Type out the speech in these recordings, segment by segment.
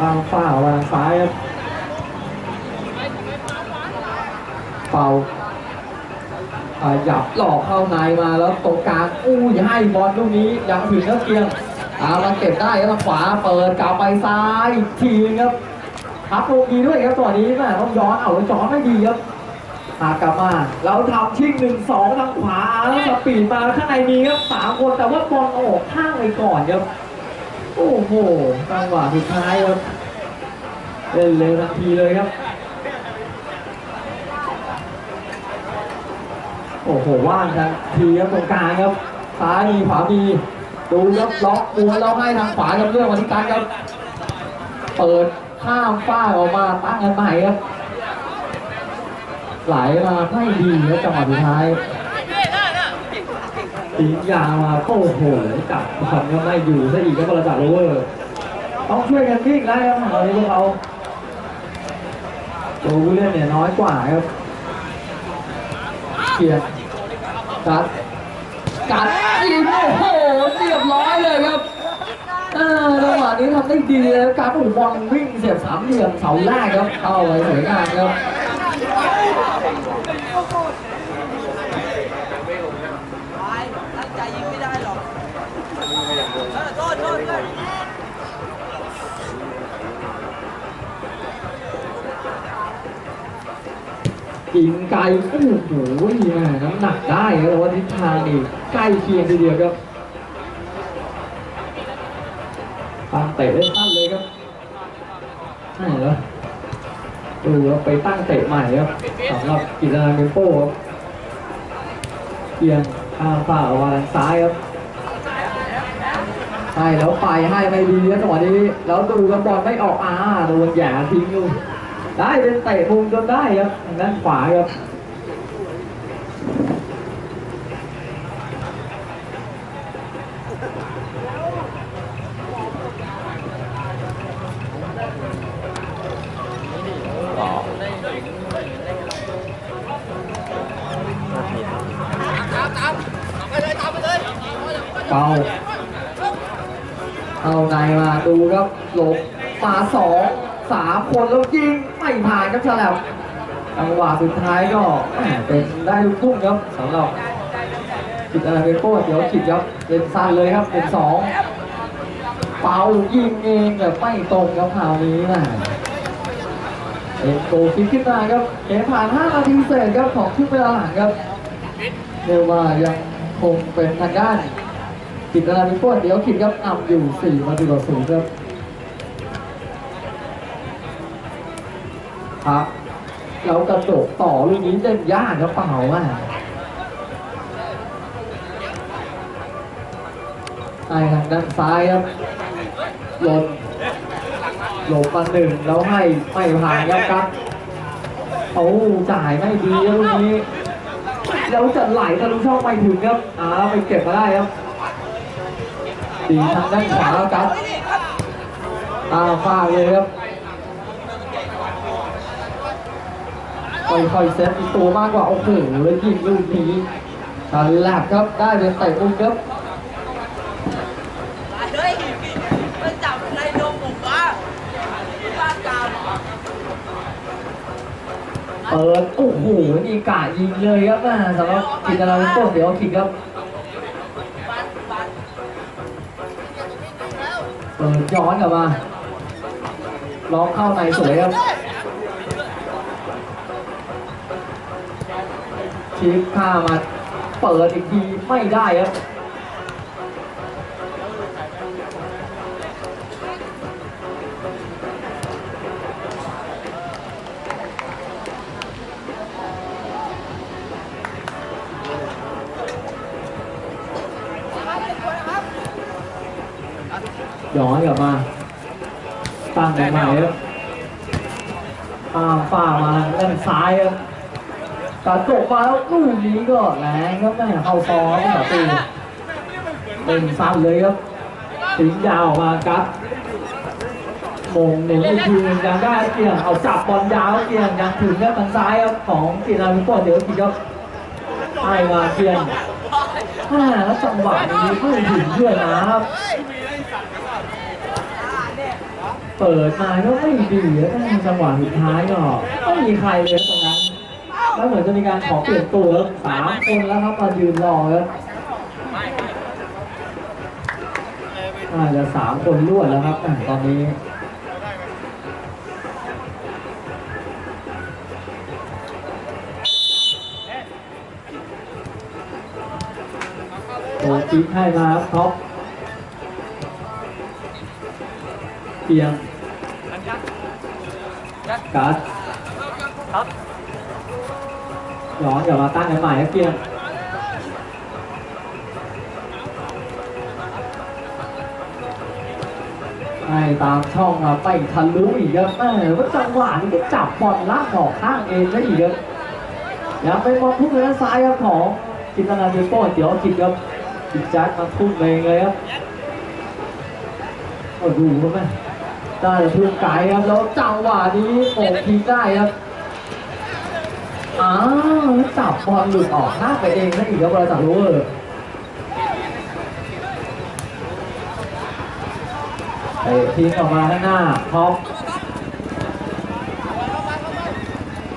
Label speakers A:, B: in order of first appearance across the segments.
A: ทางฝ้าวางซ้ายครับเป่าขยับหลอกเข้าในมาแล้วตรงกลางอู้ยให้บอลลูกนี้ยังถึงครับเกียงอามาเก็บได้ครับทางขวาเปิดกลับไปซ้ายอีกทีครับทับลงดีด้วยครับตัวนี้แม่ต้องย้อนเอาแล้วย้อนไม่ดีครับหากกลับมาเราทำชิงหนึ่งสองทางขวาแล้วสปีดมาข้างในมีครับสามคนแต่ว่าบอลออกข้างไปก่อนครับ โอ้โหจังหวะสุดท้ายครับเล่นเร็วทันทีเลยครับ โอ้โหว่างทันทีครับตรงกลางครับซ้ายมีขวามีดูครับล็อกตัวแล้วให้ทางขวาครับเรื่องวันที่การครับ เปิดข้ามฝ้าออกมาตั้งกันใหม่ครับไหลมาไม่ดีครับจังหวะสุดท้าย ตียามาโอ้โหจับบอลก็ไม่อยู่ซะอีกก็ประจักษ์โรเวอร์ต้องช่วยกันวิ่งแล้วครับตอนนี้พวกเราตัวผู้เล่นเนี่ยน้อยกว่าครับเกียร์กัดกัดยิงโอ้โหเรียบร้อยเลยครับอ่าจังหวะนี้ทำได้ดีเลยการโอ้บอลวิ่งเสียบสามเหลี่ยมเสาแรกครับเข้าไปสวยงามครับ
B: ตั้งใจยิงไม่ได้หรอกเออโทษโทษเพื่อน
A: กินไกลโอ้โหแม่น้ำหนักได้ครับแต่ว่าทิศทางนี่ใกล้เคียงทีเดียวครับทางเตะได้สั้นเลยครับใช่แล้วดูแล้วไปตั้งเตะใหม่ครับสำหรับกิจนาเมโป้ครับเอียงข้างฝ่าวางซ้ายครับใช่แล้วไปให้ไม่ดีครับจังหวะนี้ แล้วดูกับบอลไม่ออกอ่าโดนหย่าทิ้งอยู่ ได้เป็นเตะมุมจนได้ครับทางด้านขวาครับเป่าเอาในมาดูครับหลบมาสองสามคนแล้วยิง ไม่ผ่านครับฉลับจังหวะสุดท้ายก็เป็นได้ลูกทุ่งครับสำหรับจิตอะไรเป็นโป้เดี๋ยวขิดครับเป็นสั้นเลยครับเป็นสองเป่ายิงเองแบบไม่ตรงครับคราวนี้นะเป็นโกคิกขึ้นมาครับเกมผ่าน 5 นาทีเศษครับของชุดเวลาหลังครับเรียกว่ายังคงเป็นทางด้านกิจนาเป็นพวกเดี๋ยวขิดครับนำอยู่4มาดูต่อศูนย์ครับ ครับแล้วกระโดดต่อลูกนี้เล่นยากครับเปล่ามากไอ้ทางด้านซ้ายครับหลบหลบมาหนึ่งแล้วให้ไม่ผ่านครับครับโอ้จ่ายไม่ดีครับลูกนี้แล้วจะไหลทะลุช่องไปถึงครับอ่าไปเก็บมาได้ครับดีทางด้านขวาครับตามฟาดเลยครับ ค่อยๆเซตอีกตัวมากกว่าโอ้โหแล้วยิงลูกนี้ทันแลบครับได้เป็นเตะมุมครับ
B: เฮ้ยมันจับในนมผมวะบ้ากาม
A: เปิดโอ้โหนี่กะยิงเลยครับนะสำหรับกิจนาเป็นต้นเดี๋ยวขิดครับ
B: บ้านบ้าน
A: เปิดย้อนกลับมาล็อกเข้าในสวยครับ ชิปข้ามาเปิดอีกทีไม่ได้ครับ จกมาแล้วลูกนี้ก็แรงครับแม่เข้าซองประตูเป็นสั้นเลยครับถึงยาวมาครับมงหนึ่งทีนึงยังได้เกี่ยงเอาจับบอลยาวเกี่ยงยังถึงครับทางซ้ายครับของกีฬาวิปโป้เดี๋ยวทีครับให้มาเกี่ยงแล้วจังหวะนี้ไม่ถึงด้วยนะครับ
B: เปิ
A: ดมาก็ไม่ดีแล้วจังหวะสุดท้ายก็ไม่มีใครเลย แล้วเหมือนจะมีการขอเปลี่ยนตัวครับสามคนแล้วครับมายืนรอครับน่าจะสามคนรวดแล้วครับอะตอนนี้โดนจิ๊กให้มาครับท็อปเกียงกัด
B: ครับ
A: ย้อนกลับมาตั้งกันใหม่ครับเกียงให้ตามช่องครับไปทะลุอีกครับแม่ว่าจังหวะนี้ก็จับบอลลากออกข้างเองแล้อีกครับยังไปมองทุ่มเลยด้านซ้ายครับของจินตนาเดโป้เดี๋ยวจิตครับจิตจัดมาทุ่มเองเลยครับโอ้ดูครับแม่ได้ทุ่มไกลครับแล้วจังหวะนี้โป่งทิ้งได้ครับ อ้าวจับบอลหลุดออกข้างไปเองนะอีกแล้วบอลจากโรเวอเตะทิ้งออกมาข้างหน้าท็อป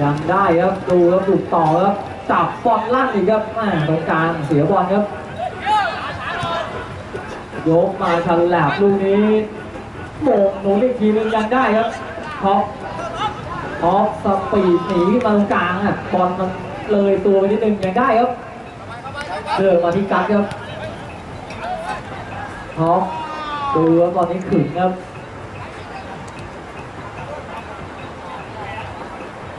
A: ยังได้ครับดูแล้วดุต่อครับจับบอลลั่นอีกครับแม่ตรงกลางเสียบอลครับยกมาชันแหลบลูกนี้โมงหนุนอีกทีนึงยังได้ครับท็อป ออฟสปีดหนีมาตรงกลางอะบอลมันเลยตัวไปนิดนึงยังได้ครับเดินมาที่กัดครับท็อปดูว่าตอนนี้ขึงครับ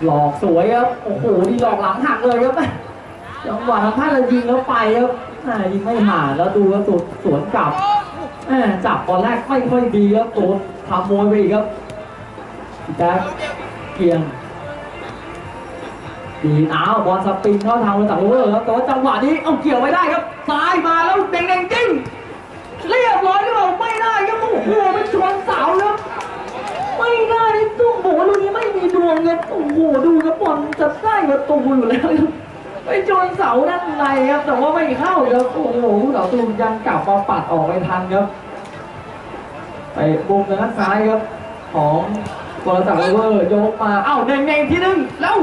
A: หลอกสวยครับ โอ้โหนี่หลอกหลังหักเลยครับจังหวะทำท่าจะยิงแล้วไปครับอ่ายิงไม่ผ่านแล้วดูว่าสุดสวนกลับจับบอลแรกไม่ค่อยดีครับโดนทำมวยไปอีกครับแจ็ค เกียงดีอ้าวบอลสปินเข้าทางบริษัทโรเวอร์ครับแต่ว่าจังหวะนี้เอาเกี่ยวไม่ได้ครับซ้ายมาแล้วเด้งๆจริงเรียบร้อยหรือเปล่าไม่ได้ครับโอ้โหไปชนเสาครับไม่ได้ตุ้งบอกว่าลูกนี้ไม่มีดวงครับโอ้โหดูครับบอลจะได้ประตูอยู่แล้วครับไปชนเสาด้านในครับแต่ว่าไม่เข้าครับโอ้โหผู้ต่อสู้ยังกลับมาปัดออกไปทันครับไปบุกทางด้านซ้ายครับของ บอลจากโอเวอร์ยกมาเอ้าเน่งเน่งทีนึงแล้ว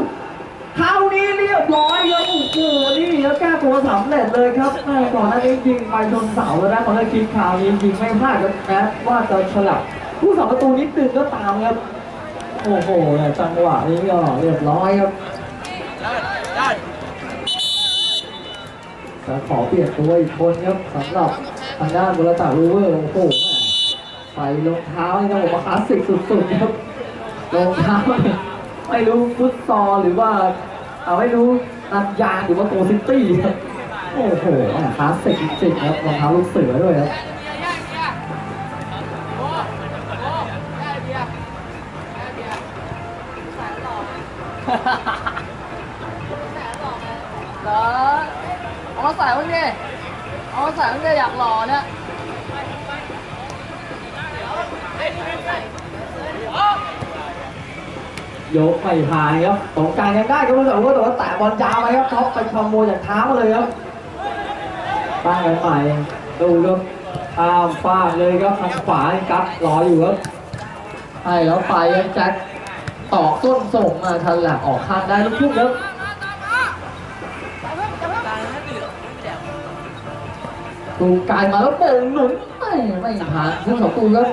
A: คราวนี้เรียบร้อยครับโอ้โหนี่แล้วแก้ตัวสำเร็จเลยครับแม่ก่อนหน้านี้ยิงไปชนเสาแล้วนะตอนแรกคิดคราวนี้ยิงไม่พลาดครับแม้ว่าจะฉลับผู้สาประตูนิดนึงก็ตามครับโอ้โหจังหวะนี้ก็เรียบร้อยครับ
B: ได้
A: จะขอเปลี่ยนตัวอีกคนครับสำหรับทางด้านบอลจากโอเวอร์โอ้โหใส่รองเท้านี่ต้องบอกว่าคลาสสิกสุดๆครับ รองเท้าเนี่ยไม่รู้ฟุตซอลหรือว่าเอาไม่รู้นันยางหรือว่าโกซิตี้โอ้โหคลาสสิกจริงครับรองเท้าลูกเสือด้วยครับ
B: เหรอเอามาใส่บ้างดิเอามาใส่บ้างดิอยากหล่อเนี่ย
A: ยกไม่ผ่านครับตรงกางยังได้ครับแต่ว่าแต่ว่าแตะบอลยาวไปครับท็อปไปขโมยจากเท้ามาเลยครับตั้งกันใหม่ดูครับข้ามฟาเลยครับทางขวากัดรออยู่ครับให้แล้วไปแจ็คต่อต้นส่งมาทันหลักออกข้างได้ลูกทุ่งครับตูไกลมาแล้วโป่งหนุนไม่ไม่ผ่านทั้งสองตูครับ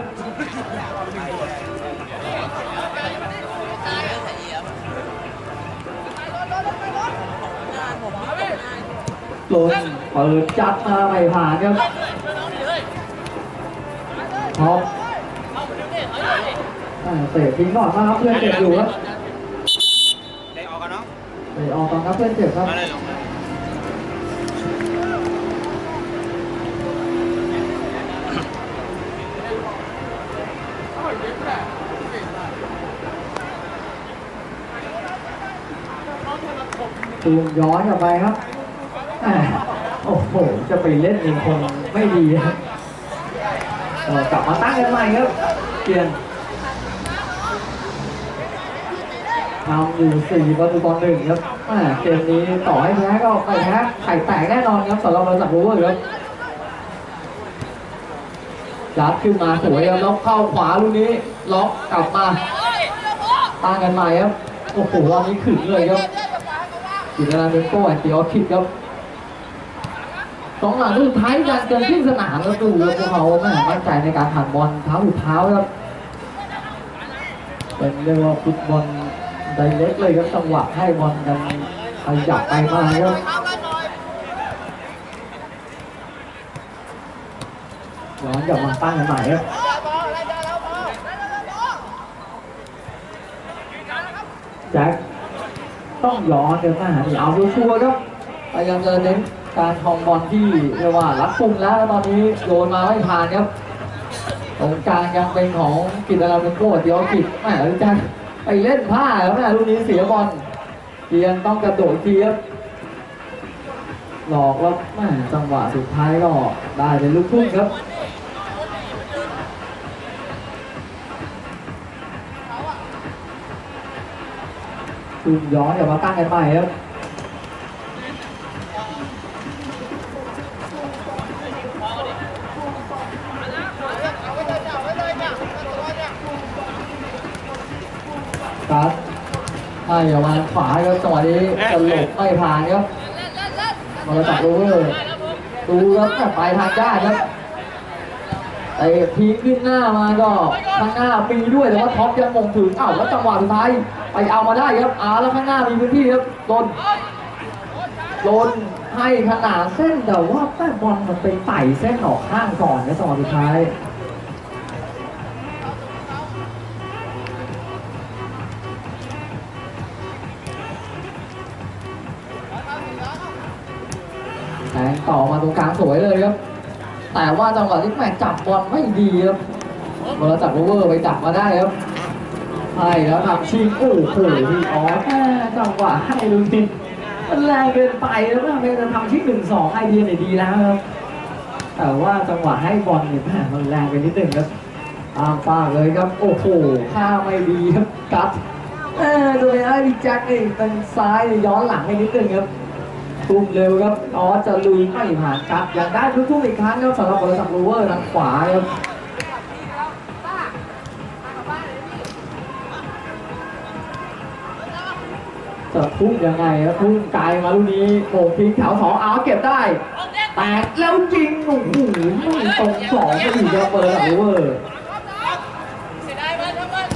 A: ลนเปิดจัดมาไม่ผ่านครับท็อปอ่าเตะทิ้งก่อนมาครับเพื่อนเจ็บอยู่ครับ
C: เด็กออกกันเนาะ
A: เตะออกตอนครับเพื่อนเจ็บครับ
C: มาเลยลงมา
A: ตูมย้อนกลับไปครับแหม่ โอ้โห จะไปเล่นเองคงไม่ดีครับกลับมาตั้งกันใหม่ครับเปลี่ยนนำอยู่สี่ประตูต่อหนึ่งครับเกมนี้ต่อให้แพ้ก็ไม่แพ้ไข่แตกแน่นอนครับสำหรับบริษัทโรเวอร์ครับยัดขึ้นมาสวยครับแล้วเข้าขวาลูกนี้ล็อกกลับมาตั้งกันใหม่ครับโอ้โหวันนี้ขึงเลยครับกินนาเป็นโก้แอนติออคิดครับ สองหลังสุดท้ายการเกินครึ่งสนามแล้วดูครับพวกเขาแม่มั่นใจในการผ่านบอลเท้าสุดเท้าครับเป็นเรียกว่าฟุตบอลไดเล็กเลยครับจังหวะให้บอลกันขยับไปมาครับย้อนกลับมาตั้งกันใหม่ครับแจ็คต้องย้อนเดินหน้านี่เอาชัวร์ครับพยายามจะเน้น การครองบอลที่เรียกว่ารัดกุมแล้วตอนนี้โยนมาไม่ผ่านครับตรงกลางยังเป็นของกิตนาเป็นโก้เดียวกิจแมแล้วแจ็คไปเล่นผ้าแล้วแม่ลูกนี้เสียบอลเกียนต้องกระโดดทีครับหลอกแล้วแม่จังหวะสุดท้ายก็ได้เป็นลูกทุ่งครับคืนย้อนกลับมาตั้งกันใหม่ครับให้ ออกมาขวาครับจังหวะนี้จะหลบไม่ผ่านครับมาจับโรเวอร์ดูครับแต่ปลายทางได้ครับแต่พีขึ้นหน้ามาก็ข้างหน้าปีด้วยแต่ว่าท็อปยังมงถึงอ้าวแล้วจังหวะสุดท้ายไปเอามาได้ครับอาแล้วข้างหน้ามีพื้นที่ครับโดนโดนให้ขนาดเส้นแต่ว่าแป้บอลมันไปไต่เส้นออกข้างก่อนในจังหวะสุดท้าย งต่อมาตรงกลางสวยเลยครับ แต่ว่าจังหวะที่แม่จับบอลไม่ดีครับเวลาจับโอเวอร์ไปจับมาได้ครับให้แล้วทำชิงโอ้โหพี่อ๋อแม่จังหวะให้ดูดิมันแรงเกินไปแล้วแม่เป็นจะทำชิงหนึ่งสองไอเดียเนี่ยดีแล้วครับ แต่ว่าจังหวะให้บอลเนี่ยแม่มันแรงไปนิดหนึ่งครับตามฟากเลยครับ โอ้โหข้าไม่ดีครับกัดเออดูไปไอ้ดิแจ็คนี่เป็นซ้ายย้อนหลังไปนิดหนึ่งครับ ทุ่มเร็วครับออสจะลุยไม่ผ่านครับอยังได้ทุกทุ่มอีกครั้งครับสำหรับบริษัทโรเวอร์ทางขวาครับจะทุ่มยังไงครับทุ่มไกลมาลูกนี้โป่งทิ้งแถวสองเอาเก็บได้แตกแล้วจริงโอ้โหไม่ตรงสองก็อยู่ครับบริษัทโรเวอร์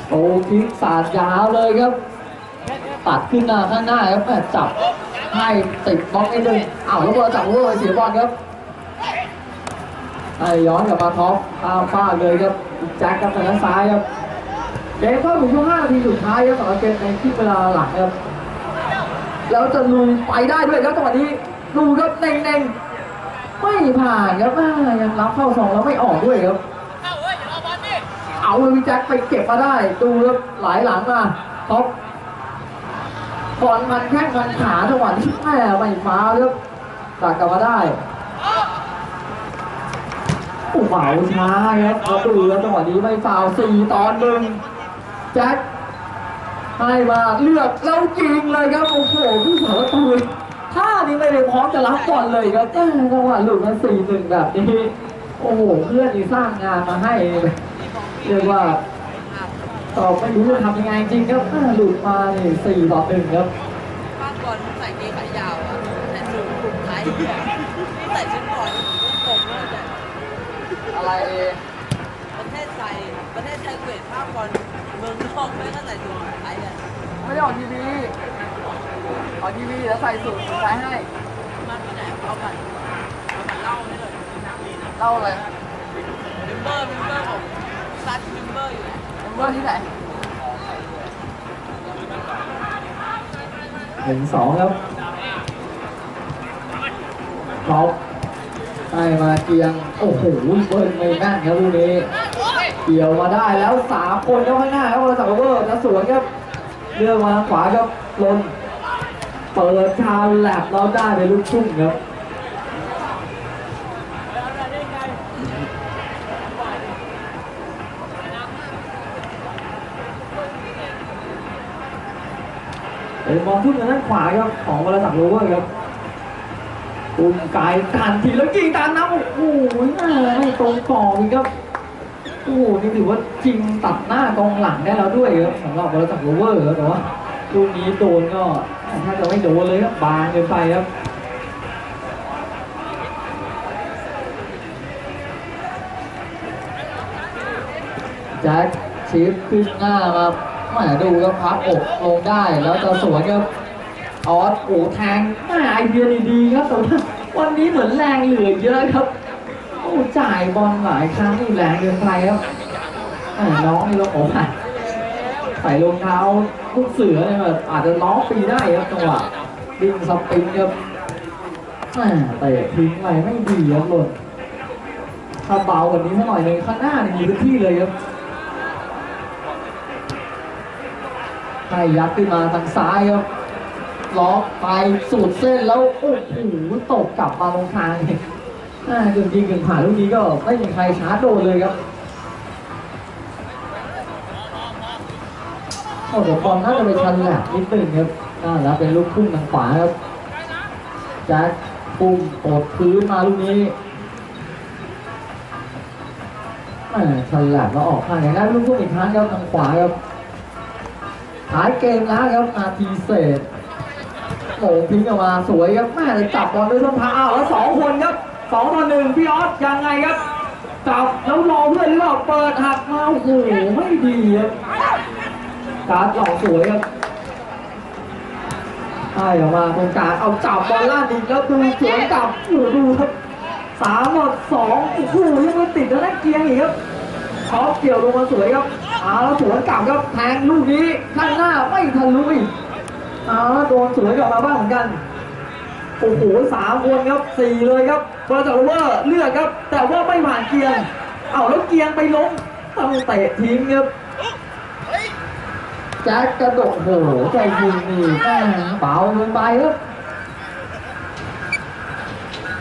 A: โป่งทิ้งสาดยาวเลยครับตัดขึ้นหน้าข้างหน้าครับแม่จับ ให้ติดบล็อกนิดนึงอ้าวแล้วบอลจับโว้ยเสียบอลครับไอ้ย้อนกลับมาท็อปข้าฟาดเลยครับแจ็คกับทางด้านซ้ายครับเกมเข้าถึงช่วง5นาทีสุดท้ายครับสำหรับเกมในที่เวลาหลังครับแล้วจะลุยไปได้ด้วยครับจังหวะนี้ดูครับเน่งๆไม่ผ่านครับยังรับเข้าสองแล้วไม่ออกด้วยครับเอาเลยพี่แจ็คไปเก็บมาได้ดูครับหลายหลังมาท็อป บอลมันแข้งมันขาจังหวะที่แม่ไม่ฟ้าเลือกตัดกลับมาได้โอ้เหมาช้าครับเขาดูแล้วจังหวะนี้ไม่ฟาวสี่ตอนหนึ่งแจ็คให้มาเลือกแล้วจริงเลยครับโอ้โหผู้สาประตูท่านี้ไม่ได้พร้อมจะรับบอลเลยครับจังหวะหลุดมาสี่หนึ่งแบบนี้โอ้โหเพื่อนนี่สร้างงานมาให้เรียกว่า ตอบไม่รู้จะทำยังไงจริงครับอ่าหลุดมานี่สี่ต่อหนึ่งครับ
B: บ้านก่อนใส่เกงขายาวอะแต่สูงกลุ่มไทยเนี่ยนี่ใส่ชุดก่อนผมเลยแต่
A: อะไรเอง
B: ประเทศไทยประเทศไทยเวทภาพบอลเมืองนอกไม่ก็ใส่สูงไทยอะ
A: ไม่ได้ออกทีวีออกทีวีแล้วใส่สูตรใช้ให้
B: มันที่ไหนเอาบัตรเอาบัตรเล่าให้เลย
A: เล่าอะไร
B: เมมเบอร์เมมเบอร์ผมซัดเมมเบอร์อยู่แหละ
A: เมื่อที่ไหนหนึ่งสองครับเขาให้มาเกียง โอ้โหเบิร์นไม่แม่นครับลูกนี้เกี่ยวมาได้แล้วสามคนครับข้างหน้าครับบริษัทเวอร์จะสวนครับเลือกมาขวาครับลนเปิดชาแลบเราได้ในลูกชุ่มครับ เป็นบอลทุ่มทางด้านขวาครับของบริษัทโอเวอร์ครับปุ่มไกลตันทีแล้วยิงตามน้ำโอ้โหแม่ไม่ตรงต่ออีกครับโอ้โหนี่ถือว่าจริงตัดหน้ากองหลังได้แล้วด้วยครับสำหรับบอลจากโรเวอร์ครับแต่ว่าลูกนี้โดนก็ถ้าจะไม่โดนเลยครับบางเกินไปครับแจ็คชิปขึ้นหน้ามา แหมดูแล้วพับอกลงได้แล้วจะสวนครับออสโอ้แทงแหมไอเดียดีๆครับแต่ว่าวันนี้เหมือนแรงเหลือเยอะครับโอ้จ่ายบอลหลายครั้งนี่แรงเกินไปครับน้องนี่เราโอ้ยใส่รองเท้าลูกเสือเนี่ยแบบอาจจะล้อปีได้ครับจังหวะดิ้งสปริงครับแหม่เตะทิ้งไปไม่ดีครับหล่นถ้าเบากว่านี้สักหน่อยหนึงข้างหน้านี่มีพื้นที่เลยครับ ให้ยัดขึ้นมาทางซ้ายครับล็อกไปสูดเส้นแล้วโอ้โหตกกลับมาตรงทางเลยอ่ากึ่งยิงกึ่งผ่านลูกนี้ก็ไม่มีใครชาร์จโดนเลยครับโอ้แต่บอลน่าจะเป็นชันแหลกนิดนึงครับน่าแล้วเป็นลูกพุ่งทางขวาครับแจ็คพุ่งกดพื้นมาลูกนี้ชันแหลกแล้วออกข้างอย่างนั้นลูกพุ่งอีกครั้งครับทางขวาครับ ท้ายเกมแล้วครับนาทีเศษโหทิ้งออกมาสวยครับแม่เลยจับบอลด้วยส้นเท้าอ้าวแล้วสองคนครับสองต่อหนึ่งพี่ออสยังไงครับจับแล้วรอเพื่อนหรือเปล่าเปิดหักมาโอ้โหไม่ดีครับการหลอกสวยครับให้ออกมาตรงกลางเอาจับบอลล่างอีแล้วดูสวนกลับโอ้ดูครับสามต่อสองโอ้โหยังไม่ติดแล้วได้เกียงอีกครับเขาเกี่ยวลงมาสวยครับ เอาแล้วสวนกลับครับแทงลูกนี้ข้างหน้าไม่ทันลุยเอาแล้วโดนสวยกลับมาบ้างเหมือนกันโอ้โหสามคนครับสี่เลยครับเบอร์จากโรเวอร์เลือกครับ แต่ว่าไม่ผ่านเกียงเอาแล้วเกียงไปล้มต้องเตะทิ้งครับแจ็คกระโดดโหใจยิงนี่แม่เบาเกินไปครับ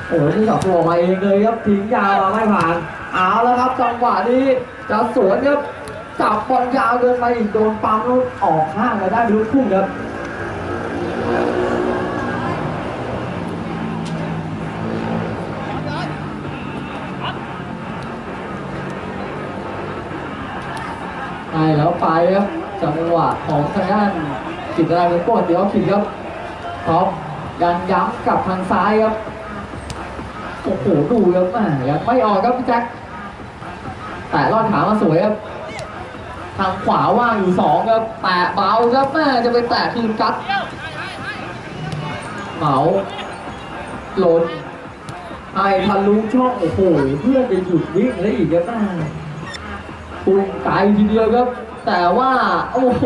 A: โอ้โหนี่จับตัวมาเองเลยครับทิ้งยาวมาไม่ผ่าน เอาแล้วครับจังหวะนี้จะสวนครับ จับบอลยาวเกินไปอีกโดนปั๊มแล้วออกข้างมาได้ลูกพุ่งครับใช่แล้วไปครับจังหวะของทางด้านกิตติราเป็นโก้เดี๋ยวขิดครับท็อปยังย้ำกับทางซ้ายครับโอ้โหดูครับแม่ยังไม่ออกครับพี่แจ็คแต่ลอดขามาสวยครับ ทางขวาว่างอยู่สองครับแตะเบาครับแม่จะไปแตะคืนกัดเหมาหล่นไอ้ทะลุช่องโอ้โหเพื่อนไปหยุดวิ่งแล้วอีกครับแม่ปุ่งไกลทีเดียวครับ แต่ว่าโอ้โห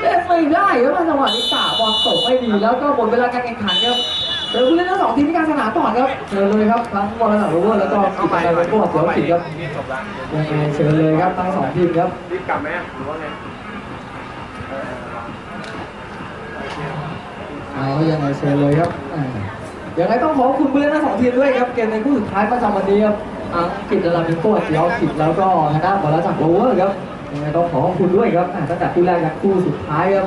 A: เล่นไม่ได้ครับจังหวะนี้กะบอลตกไม่ดีแล้วก็หมดเวลาการแข่งขันครับ เดี๋ยวผู้เล่นทั้งสองทีมที่กลารสนามก่อนครับเชิญเลยครับทั้งบอลและโรเวอร์แล้วก็กิจการเป็นพวกเสือขิดครับ
C: นี่จบละ
A: ยังไงเชิญเลยครับทั้งสองทีมครับ
C: รีบกลับไหมหรือว่าไง
A: เอายังไงเชิญเลยครับอ่ายังไงต้องขอบคุณผู้เล่นทั้งสองทีมด้วยครับเกมในคู่สุดท้ายประจำวันนี้ครับทั้งกิจดารามิโก้เจียวขิดแล้วก็ทางด้านบอลและจากโรเวอร์ครับยังไงต้องขอขอบคุณด้วยครับอ่าตั้งแต่คู่แรกยันคู่สุดท้ายครับ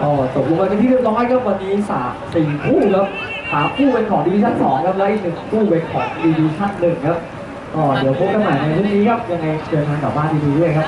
A: ก็จบลงไปเป็นที่เรียบร้อยครับวันนี้สามสี่คู่ครับ สามคู่เป็นของดิวิชั่นสองครับและอีกหนึ่งคู่เป็นของดิวิชั่นหนึ่งครับก็เดี๋ยวพบกันใหม่ในพรุ่งนี้ครับยังไงเดินทางกลับบ้านดีๆด้วย
B: ครับ